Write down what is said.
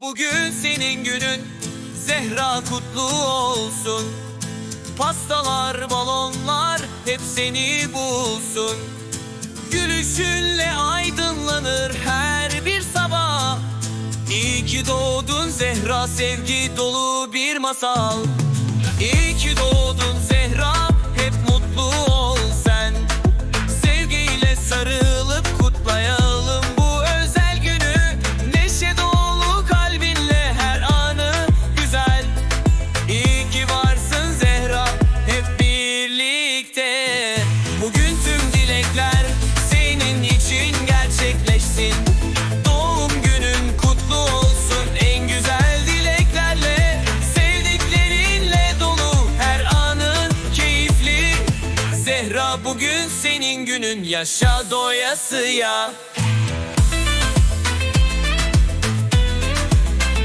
Bugün senin günün Zehra kutlu olsun. Pastalar, balonlar hep seni bulsun. Gülüşünle aydınlanır her bir sabah. İyi ki doğdun Zehra sevgi dolu bir masal Zehra bugün senin günün. Yaşa doyasıya